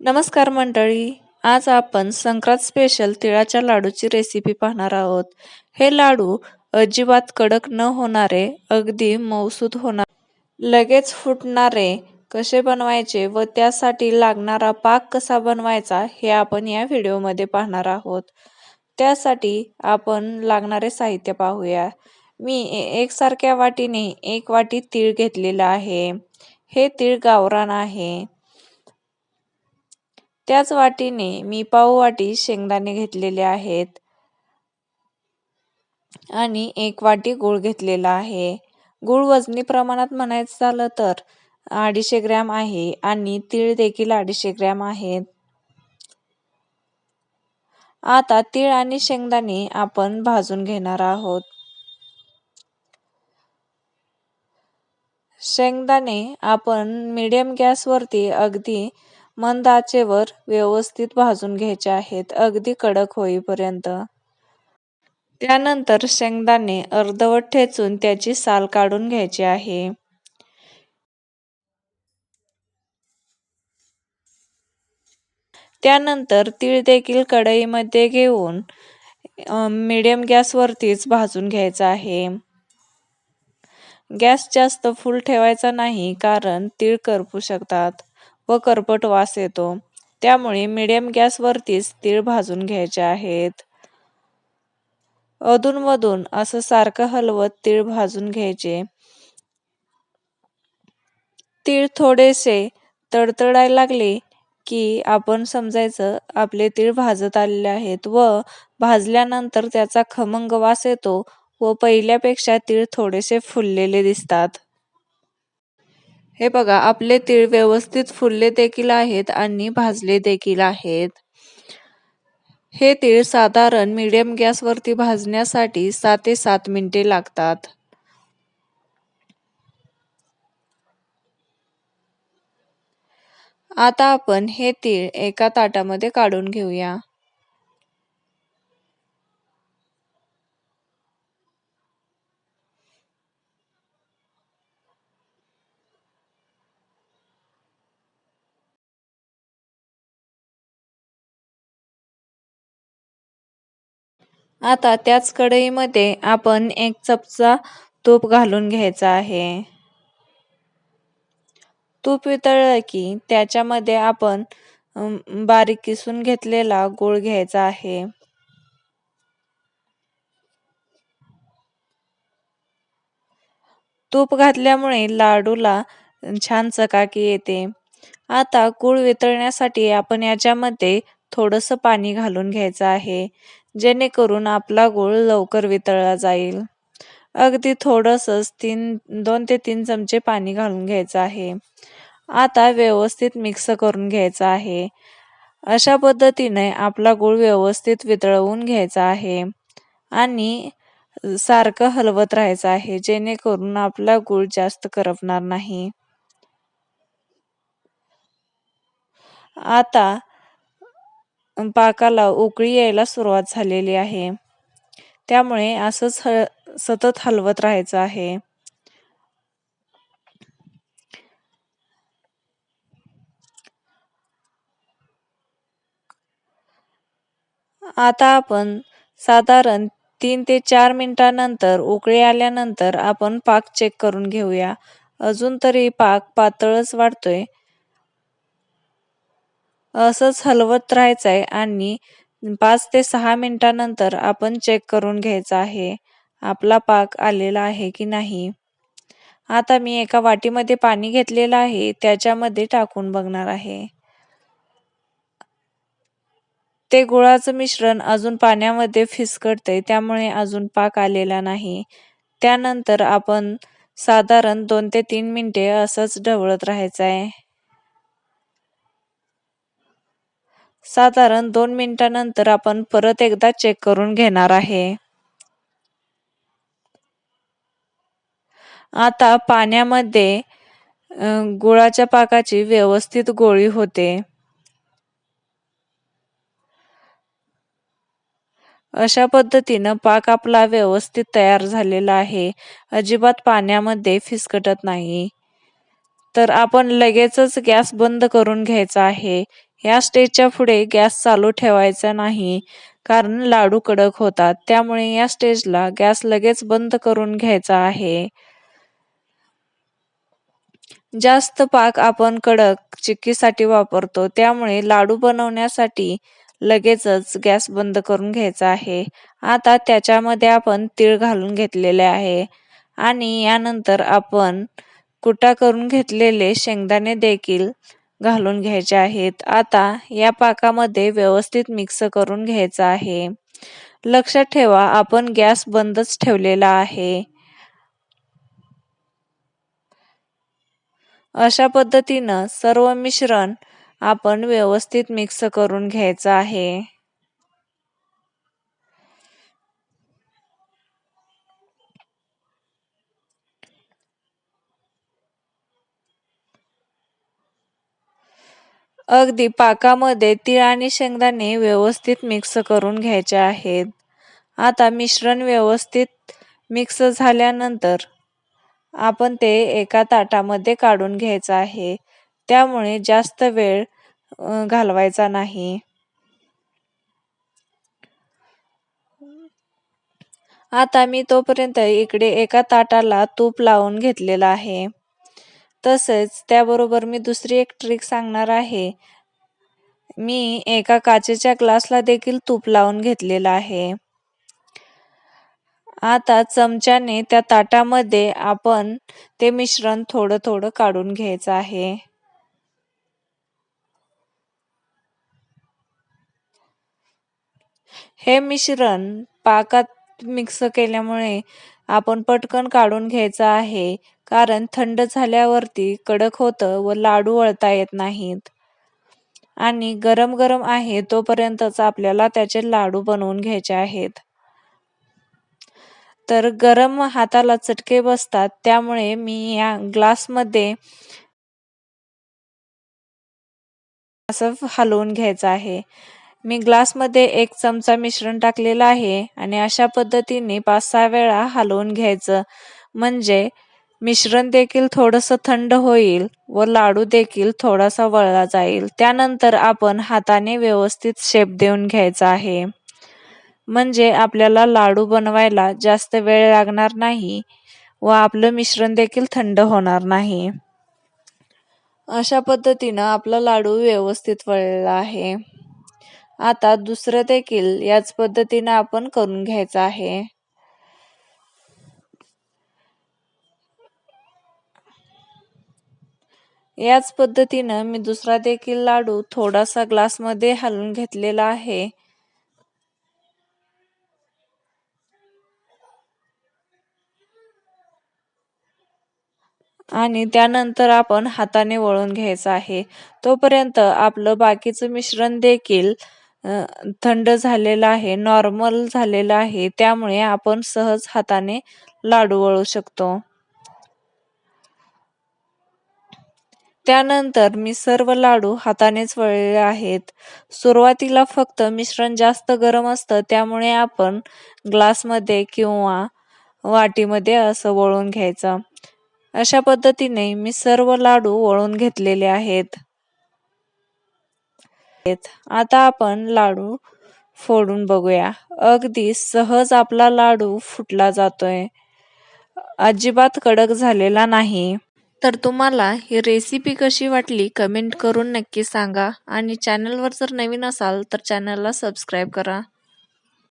नमस्कार मंडळी आज आपण संक्रांत स्पेशल तिळाच्या लाडूची रेसिपी पाहणार आहोत. हे लाडू अजिबात कडक न होणारे अगदी मऊसूद होणार लगेच फुटणारे कसे बनवायचे व त्यासाठी लागणारा पाक कसा बनवायचा हे आपण या व्हिडिओमध्ये पाहणार आहोत. त्यासाठी आपण लागणारे साहित्य पाहूया. मी एकसारख्या वाटीने एक वाटी तीळ घेतलेला आहे. हे तीळ गावरान आहे. त्याच वाटीने मी पाववाटी शेंगदाणे घेतलेले आहेत. आणि एक वाटी गूळ घेतलेला आहे. गूळ वजनी प्रमाणात म्हणायचं झालं तर अडीचशे ग्रॅम आहे आणि तीळ देखील अडीचशे ग्रॅम आहेत. आता तीळ आणि शेंगदाणे आपण भाजून घेणार आहोत. शेंगदाणे आपण मीडियम गॅसवरती अगदी मंद आचेवर व्यवस्थित भाजून घ्यायचे आहेत अगदी कडक होईपर्यंत. त्यानंतर शेंगदाणे अर्धवट ठेचून त्याची साल काढून घ्यायची आहे. त्यानंतर तीळ देखील कढईमध्ये घेऊन मिडियम गॅसवरतीच भाजून घ्यायचा आहे. गॅस जास्त फुल ठेवायचा नाही कारण तीळ करपू शकतात. व करपट वास येतो. त्यामुळे मिडियम गॅसवरतीच तीळ भाजून घ्यायचे आहेत. अधूनमधून असं सारखं हलवत तीळ भाजून घ्यायचे. तीळ थोडेसे तडतडायला लागले की आपण समजायचं आपले तीळ भाजत आलेले आहेत व भाजल्यानंतर त्याचा खमंग वास येतो व पहिल्यापेक्षा तीळ थोडेसे फुललेले दिसतात. हे बघा आपले तीळ व्यवस्थित फुलले देखील आहेत आणि भाजले देखील आहेत. हे तीळ साधारण मीडियम गॅसवरती भाजण्यासाठी सात ते सात मिनिटे लागतात. आता आपण हे तीळ एका ताटामध्ये काढून घेऊया. आता त्याच कढईमध्ये आपण एक चपचा तूप घालून घ्यायचा आहे. तूप वितळलं की त्याच्यामध्ये आपण बारीक किसून घेतलेला गूळ घ्यायचा आहे. तूप घातल्यामुळे लाडूला छान चकाकी येते. आता गूळ वितळण्यासाठी आपण याच्यामध्ये थोडंसं पाणी घालून घ्यायचं आहे. जेणेकरून आपला गूळ लवकर वितळला जाईल. अगदी थोडंसंच तीन दोन ते तीन चमचे पाणी घालून घ्यायचं आहे. आता व्यवस्थित मिक्स करून घ्यायचं आहे. अशा पद्धतीने आपला गूळ व्यवस्थित वितळवून घ्यायचा आहे. आणि सारखं हलवत राहायचं आहे जेणेकरून आपला गूळ जास्त करपणार नाही. आता पाकाला उकळी यायला सुरुवात झालेली आहे. त्यामुळे असंच ह सतत हलवत राहायचं आहे. आता आपण साधारण तीन ते चार मिनिटानंतर उकळी आल्यानंतर आपण पाक चेक करून घेऊया. अजून तरी पाक पातळच वाटतोय असंच हलवत राहायचं आहे आणि पाच ते सहा मिनिटानंतर आपण चेक करून घ्यायचं आहे आपला पाक आलेला आहे की नाही. आता मी एका वाटीमध्ये पाणी घेतलेलं आहे त्याच्यामध्ये टाकून बघणार आहे. ते गुळाचं मिश्रण अजून पाण्यामध्ये फिसकटते त्यामुळे अजून पाक आलेला नाही. त्यानंतर आपण साधारण दोन ते तीन मिनिटे असंच ढवळत राहायचं आहे साधारण दोन मिनिटानंतर आपण परत एकदा चेक करून घेणार आहे. आता पाण्यामध्ये गुळाच्या पाकाची व्यवस्थित गोळी होते. अशा पद्धतीनं पाक आपला व्यवस्थित तयार झालेला आहे. अजिबात पाण्यामध्ये फिसकटत नाही. तर आपण लगेचच गॅस बंद करून घ्यायचा आहे. या स्टेजच्या पुढे गॅस चालू ठेवायचा नाही कारण लाडू कडक होतात. त्यामुळे या स्टेजला गॅस लगेच बंद करून घ्यायचा आहे. जास्त पाक आपण कडक चिक्कीसाठी वापरतो. त्यामुळे लाडू बनवण्यासाठी लगेचच गॅस बंद करून घ्यायचा आहे. आता त्याच्यामध्ये आपण तीळ घालून घेतलेले आहे. आणि यानंतर आपण कुटा करून घेतलेले शेंगदाणे देखील घालून घ्यायचे आहेत. आता या पाकामध्ये व्यवस्थित मिक्स करून घ्यायचं आहे. लक्षात ठेवा आपण गॅस बंदच ठेवलेला आहे. अशा पद्धतीनं सर्व मिश्रण आपण व्यवस्थित मिक्स करून घ्यायचं आहे. अगदी पाकामध्ये तीळ आणि शेंगदाणे व्यवस्थित मिक्स करून घ्यायचे आहेत. आता मिश्रण व्यवस्थित मिक्स झाल्यानंतर आपण ते एका ताटामध्ये काढून घ्यायचं आहे. त्यामुळे जास्त वेळ घालवायचा नाही. आता मी तोपर्यंत इकडे एका ताटाला तूप लावून घेतलेलं आहे. तसेच त्याबरोबर मी दुसरी एक ट्रिक सांगणार आहे. मी एका काचेच्या ग्लासला देखील तूप लावून घेतलेलं आहे. आता चमच्याने त्या ताटामध्ये आपण ते मिश्रण थोडं थोडं काढून घ्यायचं आहे. हे मिश्रण पाकात मिक्स केल्यामुळे आपण पटकन काढून घ्यायचं आहे कारण थंड झाल्यावरती कडक होतं व लाडू वळता येत नाहीत. आणि गरम गरम आहे तोपर्यंतच आपल्याला त्याचे लाडू बनवून घ्यायचे आहेत. तर गरम हाताला चटके बसतात त्यामुळे मी या ग्लासमध्ये असं हलवून घ्यायचं आहे. मी ग्लासमध्ये एक चमचा मिश्रण टाकलेलं आहे आणि अशा पद्धतीने पाच सहा वेळा हलवून घ्यायचं. म्हणजे मिश्रण देखील थोडंसं थंड होईल व लाडू देखील थोडासा वळला जाईल. त्यानंतर आपण हाताने व्यवस्थित शेप देऊन घ्यायचा आहे. म्हणजे आपल्याला लाडू बनवायला जास्त वेळ लागणार नाही व आपलं मिश्रण देखील थंड होणार नाही. अशा पद्धतीनं आपला लाडू व्यवस्थित वळलेला आहे. आता दुसरं देखील याच पद्धतीनं आपण करून घ्यायचं आहे. याच पद्धतीनं मी दुसरा देखील लाडू थोडासा ग्लासमध्ये हलवून घेतलेला आहे. आणि त्यानंतर आपण हाताने वळून घ्यायचं आहे. तोपर्यंत आपलं बाकीचं मिश्रण देखील थंड झालेलं आहे नॉर्मल झालेलं आहे त्यामुळे आपण सहज हाताने लाडू वळू शकतो. त्यानंतर मी सर्व लाडू हातानेच वळलेले आहेत. सुरुवातीला फक्त मिश्रण जास्त गरम असतं त्यामुळे आपण ग्लासमध्ये किंवा वाटीमध्ये असं वळून घ्यायचं. अशा पद्धतीने मी सर्व लाडू वळून घेतलेले आहेत. आता आपण लाडू फोडून बघूया. अगदी सहज आपला लाडू फुटला जातोय. अजिबात कडक झालेला नाही. तर तुम्हाला ही रेसिपी कशी वाटली कमेंट करून नक्की सांगा. आणि चॅनलवर जर नवीन असाल तर चॅनलला सबस्क्राईब करा.